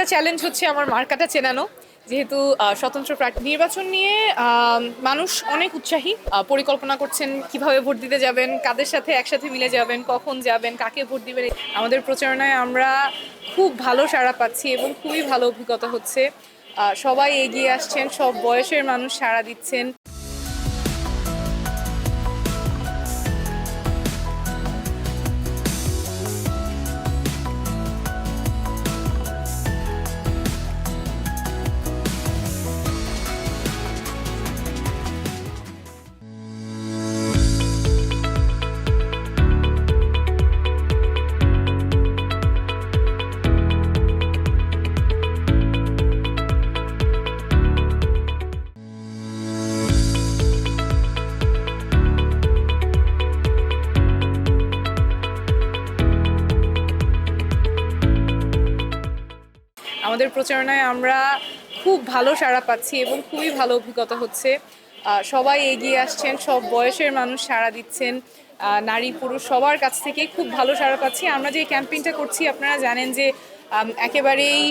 একটা চ্যালেঞ্জ হচ্ছে আমার মার্কাটা চেনানো। যেহেতু স্বতন্ত্র প্রার্থী নির্বাচন নিয়ে মানুষ অনেক উৎসাহী পরিকল্পনা করছেন কীভাবে ভোট দিতে যাবেন, কাদের সাথে একসাথে মিলে যাবেন, কখন যাবেন, কাকে ভোট দিবেন আমাদের প্রচারণায় আমরা খুব ভালো সাড়া পাচ্ছি এবং খুবই ভালো অভিজ্ঞতা হচ্ছে। সবাই এগিয়ে আসছেন, সব বয়সের মানুষ সাড়া দিচ্ছেন। আমাদের প্রচারণায় আমরা খুব ভালো সাড়া পাচ্ছি এবং খুবই ভালো অভিজ্ঞতা হচ্ছে। সবাই এগিয়ে আসছেন, সব বয়সের মানুষ সাড়া দিচ্ছেন। নারী, পুরুষ সবার কাছ থেকে খুব ভালো সাড়া পাচ্ছি। আমরা যে ক্যাম্পেইনটা করছি, আপনারা জানেন যে একেবারেই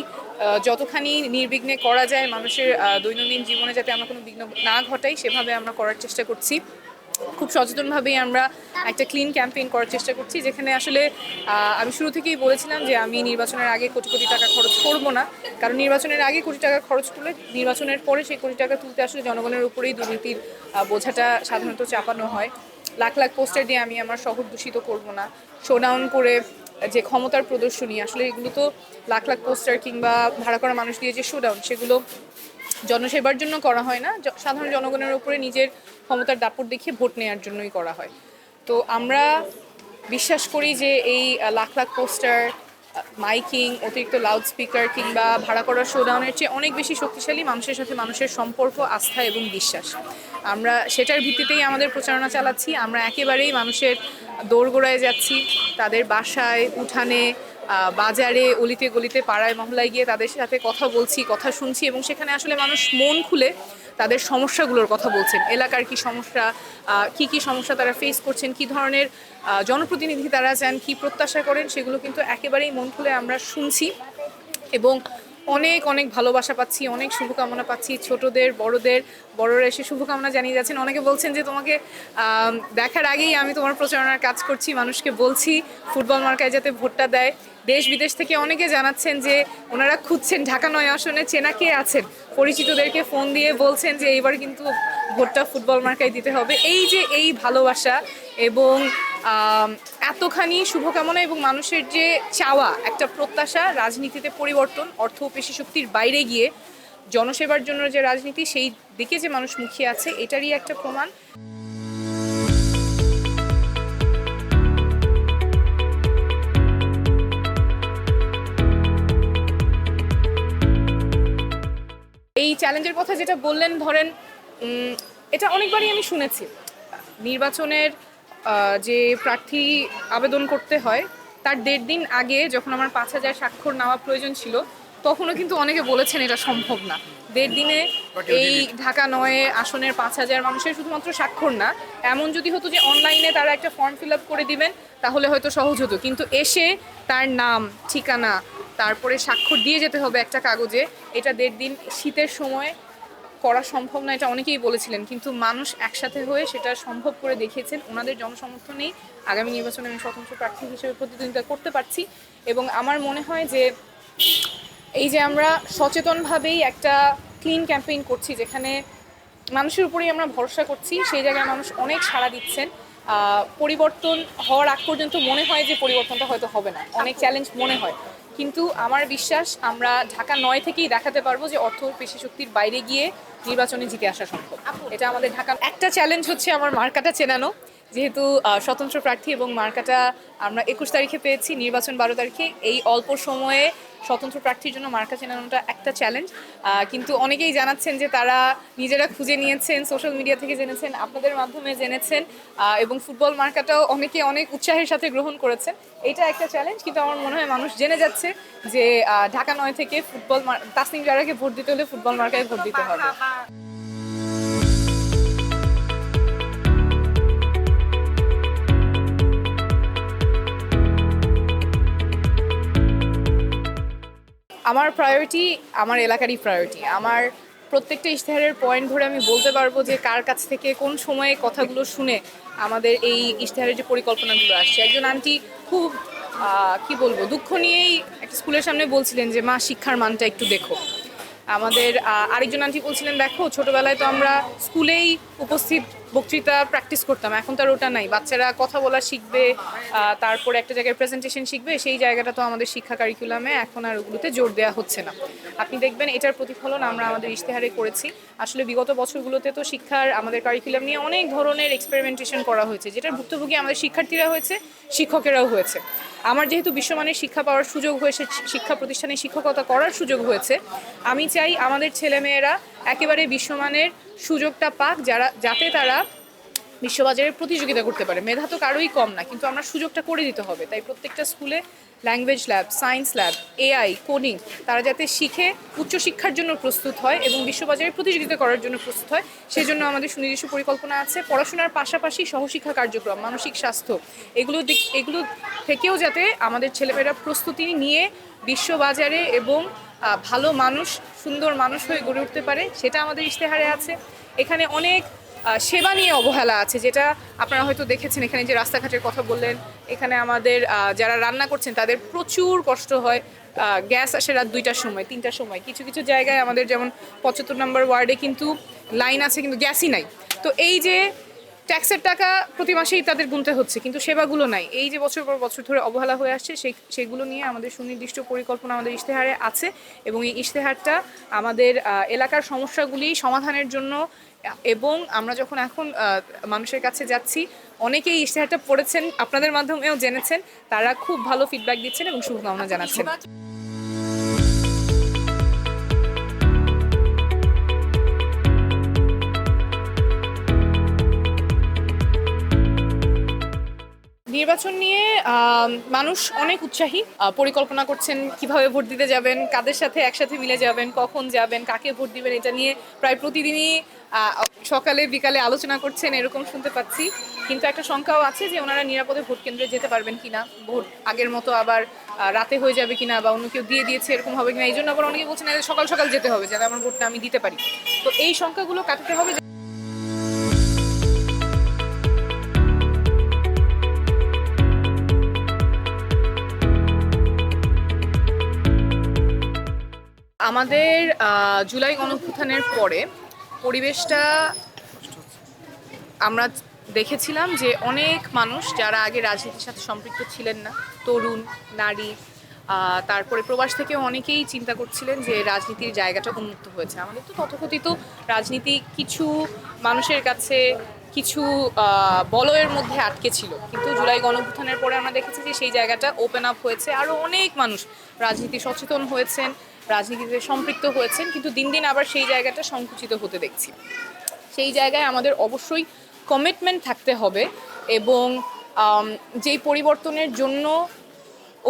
যতখানি নির্বিঘ্নে করা যায় মানুষের দৈনন্দিন জীবনে যাতে আমরা কোনো বিঘ্ন না ঘটাই, সেভাবে আমরা করার চেষ্টা করছি। খুব সচেতনভাবেই আমরা একটা ক্লিন ক্যাম্পেইন করার চেষ্টা করছি, যেখানে আসলে আমি শুরু থেকেই বলেছিলাম যে আমি নির্বাচনের আগে কোটি কোটি টাকা খরচ করব না। কারণ নির্বাচনের আগে কোটি টাকা খরচ করলে নির্বাচনের পরে সেই কোটি টাকা তুলতে আসলে জনগণের উপরেই দুর্নীতির বোঝাটা সাধারণত চাপানো হয়। লাখ লাখ পোস্টার দিয়ে আমি আমার শহর দূষিত করব না। শোডাউন করে যে ক্ষমতার প্রদর্শনী, আসলে এগুলো তো লাখ লাখ পোস্টার কিংবা ভাড়া করা মানুষ দিয়ে যে শোডাউন সেগুলো জনসেবার জন্য করা হয় না। সাধারণ জনগণের উপরে নিজের ক্ষমতার দাপট দেখিয়ে ভোট নেওয়ার জন্যই করা হয়। তো আমরা বিশ্বাস করি যে এই লাখ লাখ পোস্টার মাইকিং, অতিরিক্ত লাউড স্পিকার কিংবা ভাড়া করা শোডাউনের চেয়ে অনেক বেশি শক্তিশালী মানুষের সাথে মানুষের সম্পর্ক, আস্থা এবং বিশ্বাস। আমরা সেটার ভিত্তিতেই আমাদের প্রচারণা চালাচ্ছি। আমরা একেবারেই মানুষের দোরগোড়ায় যাচ্ছি। তাদের বাসায়, উঠানে বাজারে, অলিতে গলিতে, পাড়ায় মহলায় গিয়ে তাদের সাথে কথা বলছি, কথা শুনছি এবং সেখানে আসলে মানুষ মন খুলে তাদের সমস্যাগুলোর কথা বলছেন। এলাকার কি সমস্যা কি কি সমস্যা তারা ফেস করছেন, কি ধরনের জনপ্রতিনিধি তারা চান কি প্রত্যাশা করেন, সেগুলো কিন্তু একেবারেই মন খুলে আমরা শুনছি এবং অনেক অনেক ভালোবাসা পাচ্ছি, অনেক শুভকামনা পাচ্ছি ছোটদের, বড়দের, বড়রা এসে শুভকামনা জানিয়ে যাচ্ছেন। অনেকে বলছেন যে তোমাকে দেখার আগেই আমি তোমার প্রচারণার কাজ করছি, মানুষকে বলছি, ফুটবল মার্কায় যাতে ভোটটা দেয়। দেশ বিদেশ থেকে অনেকে জানাচ্ছেন যে ওনারা খুঁজছেন ঢাকা নয় আসনে, চেনা কে আছেন? পরিচিতদেরকে ফোন দিয়ে বলছেন যে এইবার কিন্তু ভোটটা ফুটবল মার্কায় দিতে হবে। এই যে এই ভালোবাসা এবং এতখানি শুভকামনা এবং মানুষের যে চাওয়া, একটা প্রত্যাশা, রাজনীতিতে পরিবর্তন, অর্থ ও পেশি শক্তির বাইরে গিয়ে জনসেবার জন্য যে রাজনীতি, সেই দিকে যে মানুষ মুখিয়ে আছে, এটারই একটা প্রমাণ। এই চ্যালেঞ্জের কথা যেটা বললেন, ধরেন এটা অনেকবারই আমি শুনেছি। নির্বাচনের যে প্রার্থী আবেদন করতে হয় তার দেড় দিন আগে যখন আমার পাঁচ হাজার স্বাক্ষর নেওয়া প্রয়োজন ছিল তখনও কিন্তু অনেকে বলেছেন এটা সম্ভব না। দেড় দিনে? এই ঢাকা নয়ে আসনের পাঁচ হাজার মানুষের শুধুমাত্র স্বাক্ষর না এমন যদি হতো যে অনলাইনে তারা একটা ফর্ম ফিল আপ করে দিবেন তাহলে হয়তো সহজ হতো। কিন্তু এসে তার নাম ঠিকানা তারপরে স্বাক্ষর দিয়ে যেতে হবে একটা কাগজে এটা দেড় দিন শীতের সময় করা সম্ভব না, এটা অনেকেই বলেছিলেন। কিন্তু মানুষ একসাথে হয়ে সেটা সম্ভব করে দেখিয়েছেন। ওনাদের জনসমর্থনেই আগামী নির্বাচনে আমি স্বতন্ত্র প্রার্থী হিসেবে প্রতিদ্বন্দ্বিতা করতে পারছি এবং আমার মনে হয় যে এই যে আমরা সচেতনভাবেই একটা ক্লিন ক্যাম্পেইন করছি, যেখানে মানুষের উপরেই আমরা ভরসা করছি, সেই জায়গায় মানুষ অনেক সাড়া দিচ্ছেন। পরিবর্তন হওয়ার আগ পর্যন্ত মনে হয় যে পরিবর্তনটা হয়তো হবে না। অনেক চ্যালেঞ্জ মনে হয়। কিন্তু আমার বিশ্বাস আমরা ঢাকা নয় থেকেই দেখাতে পারব যে অর্থ পেশি শক্তির বাইরে গিয়ে নির্বাচনে জিতে আসা সম্ভব। এটা আমাদের ঢাকা একটা চ্যালেঞ্জ হচ্ছে আমার মার্কাটা চেনানো। যেহেতু স্বতন্ত্র প্রার্থী এবং মার্কাটা আমরা একুশ তারিখে পেয়েছি নির্বাচন বারো তারিখে। এই অল্প সময়ে স্বতন্ত্র প্রার্থীর জন্য মার্কা চেনানোটা একটা চ্যালেঞ্জ কিন্তু অনেকেই জানাচ্ছেন যে তারা নিজেরা খুঁজে নিয়েছেন সোশ্যাল মিডিয়া থেকে জেনেছেন, আপনাদের মাধ্যমে জেনেছেন এবং ফুটবল মার্কাটাও অনেকে অনেক উৎসাহের সাথে গ্রহণ করেছেন। এটা একটা চ্যালেঞ্জ কিন্তু আমার মনে হয় মানুষ জেনে যাচ্ছে যে ঢাকা নয় থেকে ফুটবল তাসনিম জারাকে ভোট দিতে হলে ফুটবল মার্কায় ভোট দিতে হবে। আমার প্রায়োরিটি আমার এলাকারই প্রায়োরিটি আমার প্রত্যেকটা ইশতেহারের পয়েন্ট ধরে আমি বলতে পারব যে কার কাছ থেকে কোন সময়ে কথাগুলো শুনে আমাদের এই ইশতেহারের যে পরিকল্পনাগুলো আসছে। একজন আন্টি খুব কি বলব, দুঃখ নিয়েই একটা স্কুলের সামনে বলছিলেন যে, মা, শিক্ষার মানটা একটু দেখো। আমাদের আরেকজন আন্টি বলছিলেন, দেখো, ছোটবেলায় তো আমরা স্কুলেই উপস্থিত বক্তৃতা প্র্যাকটিস করতাম। এখন তো আর ওটা নাই। বাচ্চারা কথা বলা শিখবে তারপরে একটা জায়গায় প্রেজেন্টেশন শিখবে, সেই জায়গাটা তো আমাদের শিক্ষা কারিকুলামে এখন আর ওগুলোতে জোর দেওয়া হচ্ছে না। আপনি দেখবেন এটার প্রতিফলন আমরা আমাদের ইশতেহারে করেছি। আসলে বিগত বছরগুলোতে তো শিক্ষার আমাদের কারিকুলাম নিয়ে অনেক ধরনের এক্সপেরিমেন্টেশন করা হয়েছে, যেটার ভুক্তভোগী আমাদের শিক্ষার্থীরা হয়েছে, শিক্ষকেরাও হয়েছে। আমার যেহেতু বিশ্বমানের শিক্ষা পাওয়ার সুযোগ হয়েছে, শিক্ষা প্রতিষ্ঠানে শিক্ষকতা করার সুযোগ হয়েছে, আমি চাই আমাদের ছেলেমেয়েরা একেবারে বিশ্বমানের সুযোগটা পাক, যারা, যাতে তারা বিশ্ববাজারে প্রতিযোগিতা করতে পারে। মেধা তো কারোই কম না, কিন্তু আমরা সুযোগটা করে দিতে হবে। তাই প্রত্যেকটা স্কুলে language lab science lab AI coding তারা যাতে শিখে উচ্চশিক্ষার জন্য প্রস্তুত হয় এবং বিশ্ববাজারে প্রতিযোগিতা করার জন্য প্রস্তুত হয়, সেজন্য আমাদের সুনির্দিষ্ট পরিকল্পনা আছে। পড়াশোনার পাশাপাশি সহশিক্ষা কার্যক্রম, মানসিক স্বাস্থ্য, এগুলো দিক, এগুলো থেকেও যাতে আমাদের ছেলেমেয়েরা প্রস্তুতি নিয়ে বিশ্ববাজারে এবং ভালো মানুষ, সুন্দর মানুষ হয়ে গড়ে উঠতে পারে, সেটা আমাদের ইশতেহারে আছে। এখানে অনেক সেবা নিয়ে অবহেলা আছে, যেটা আপনারা হয়তো দেখেছেন এখানে যে রাস্তাঘাটের কথা বললেন, এখানে আমাদের যারা রান্না করছেন তাদের প্রচুর কষ্ট হয় গ্যাস আসে রাত দুইটার সময়, তিনটার সময়। কিছু কিছু জায়গায় আমাদের যেমন পঁচাত্তর নম্বর ওয়ার্ডে কিন্তু লাইন আছে, কিন্তু গ্যাসই নাই। তো এই যে ট্যাক্সের টাকা প্রতি মাসেই তাদের গুনতে হচ্ছে কিন্তু সেবাগুলো নাই। এই যে বছর পর বছর ধরে অবহেলা হয়ে আসছে সেই সেগুলো নিয়ে আমাদের সুনির্দিষ্ট পরিকল্পনা আমাদের ইশতেহারে আছে এবং এই ইশতেহারটা আমাদের এলাকার সমস্যাগুলি সমাধানের জন্য এবং আমরা যখন এখন মানুষের কাছে যাচ্ছি অনেকেই ইশতেহারটা পড়েছেন আপনাদের মাধ্যমেও জেনেছেন তারা খুব ভালো ফিডব্যাক দিচ্ছেন এবং শুভকামনা জানাচ্ছেন। নির্বাচন নিয়ে মানুষ অনেক উৎসাহী পরিকল্পনা করছেন কীভাবে ভোট দিতে যাবেন, কাদের সাথে একসাথে মিলে যাবেন, কখন যাবেন, কাকে ভোট দিবেন, এটা নিয়ে প্রায় প্রতিদিনই সকালে, বিকালে আলোচনা করছেন, এরকম শুনতে পাচ্ছি। কিন্তু একটা শঙ্কাও আছে যে ওনারা নিরাপদে ভোট কেন্দ্রে যেতে পারবেন কিনা, ভোট আগের মতো আবার রাতে হয়ে যাবে কিনা বা অন্য কেউ দিয়ে দিয়েছে, এরকম হবে কিনা, এই জন্য আবার অনেকে বলছেন "এই সকাল সকাল যেতে হবে, যাতে আমার ভোটটা আমি দিতে পারি। তো এই শঙ্কাগুলো কাটাতে হবে আমাদের জুলাই গণঅভ্যুত্থানের পরে পরিবেশটা আমরা দেখেছিলাম যে অনেক মানুষ যারা আগে রাজনীতির সাথে সম্পৃক্ত ছিলেন না, তরুণ, নারী তারপরে প্রবাস থেকে অনেকেই চিন্তা করছিলেন যে রাজনীতির জায়গাটা উন্মুক্ত হয়েছে। আমাদের তো তথাকথিত রাজনীতি কিছু মানুষের কাছে কিছু বলয়ের মধ্যে আটকে ছিল। কিন্তু জুলাই গণঅভ্যুত্থানের পরে আমরা দেখেছি যে সেই জায়গাটা ওপেন আপ হয়েছে। আরও অনেক মানুষ রাজনীতি সচেতন হয়েছেন। রাজনীতিতে সম্পৃক্ত হয়েছেন, কিন্তু দিন দিন আবার সেই জায়গাটা সংকুচিত হতে দেখছি। সেই জায়গায় আমাদের অবশ্যই কমিটমেন্ট থাকতে হবে এবং যেই পরিবর্তনের জন্য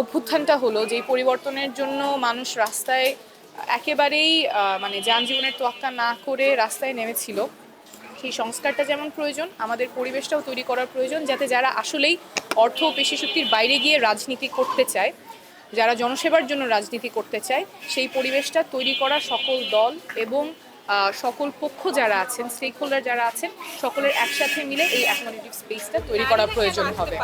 অভ্যুত্থানটা হলো, যেই পরিবর্তনের জন্য মানুষ রাস্তায় একেবারেই মানে যানজীবনের তোয়াক্কা না করে রাস্তায় নেমেছিল, সেই সংস্কারটা যেমন প্রয়োজন, আমাদের পরিবেশটাও তৈরি করার প্রয়োজন, যাতে যারা আসলেই অর্থ ও পেশি শক্তির বাইরে গিয়ে রাজনীতি করতে চায় যারা জনসেবার জন্য রাজনীতি করতে চায় সেই পরিবেশটা তৈরি করা সকল দল এবং সকল পক্ষ যারা আছেন স্টেক হোল্ডার যারা আছেন সকলের একসাথে মিলে এই অ্যাকোমোডেটিভ স্পেসটা তৈরি করা প্রয়োজন হবে।